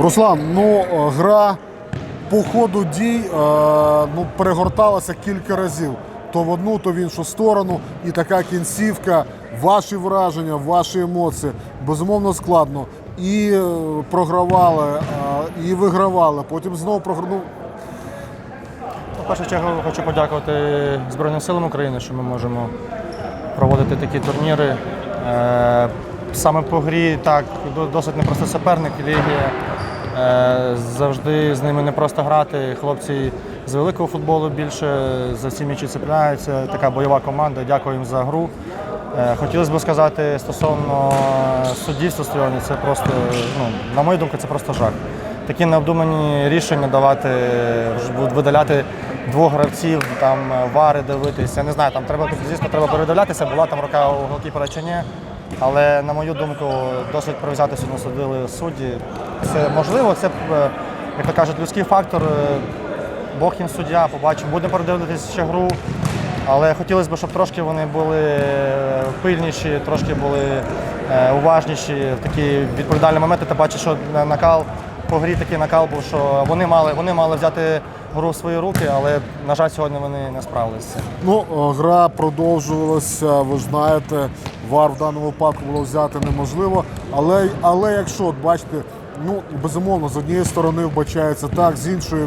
Руслан, ну е, гра по ходу дій е, ну, перегорталася кілька разів. То в одну, то в іншу сторону. І така кінцівка, ваші враження, ваші емоції. Безумовно складно. І е, програвали, і вигравали. Потім знову програли. Ну, В першу чергу хочу подякувати Збройним силам України, що ми можемо проводити такі турніри. Саме по грі так, досить непростий суперник, Лігія. Е, Завжди з ними не просто грати. Хлопці з великого футболу більше за всі м'ячі цепляються. Така бойова команда. Дякую їм за гру. Е, Хотілося б сказати стосовно суддівства сьогодні, це просто, ну, на мою думку, це просто жах. Такі необдумані рішення давати, видаляти двох гравців, там вари дивитися. Я не знаю, там треба звісно треба передивлятися, була там рука у голкіпера чи ні. Але на мою думку, досить привзято сьогодні судили судді. Це можливо, це е, як то кажуть, людський фактор. Е, Бог їм суддя, побачимо. Будемо передивитися ще гру. Але хотілося б, щоб трошки вони були е, пильніші, трошки були уважніші в такі відповідальні моменти. Ти бачиш, що накал по грі такий накал був, що вони мали, вони мали взяти гру в свої руки, але, на жаль, сьогодні вони не справилися. Ну, гра продовжувалася, ви знаєте, вар в даному випадку було взяти неможливо. Але, але якщо, от бачите, ну безумовно, з однієї сторони вбачається так, з іншої,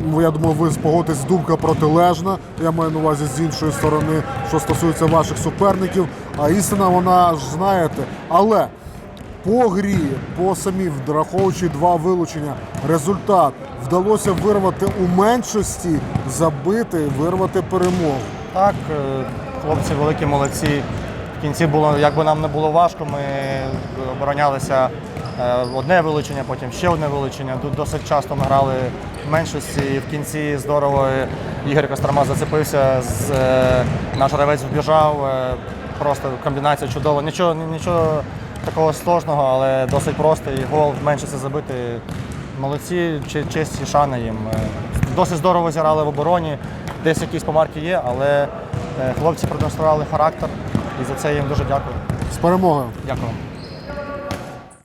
ну я думаю, ви спогодитесь, думка протилежна. Я маю на увазі з іншої сторони, що стосується ваших суперників. А істина, вона ж знаєте, але. По грі, по самій, враховуючи два вилучення, результат вдалося вирвати у меншості, забити, вирвати перемогу. Так, е, хлопці великі молодці. Кінці було, як би нам не було важко, ми оборонялися е, одне вилучення, потім ще одне вилучення. Тут досить часто ми грали в меншості. І в кінці здорово Ігор Кострома зацепився, з, е, наш гравець вбіжав. е, Просто комбінація чудова. Нічого, нічого такого сложного, але досить просто. І гол в меншості забити. Молодці, че- честь і шана їм. Е, Досить здорово зіграли в обороні. Десь якісь помарки є, але е, хлопці продемонстрували характер і за це їм дуже дякую. З перемогою! Дякую.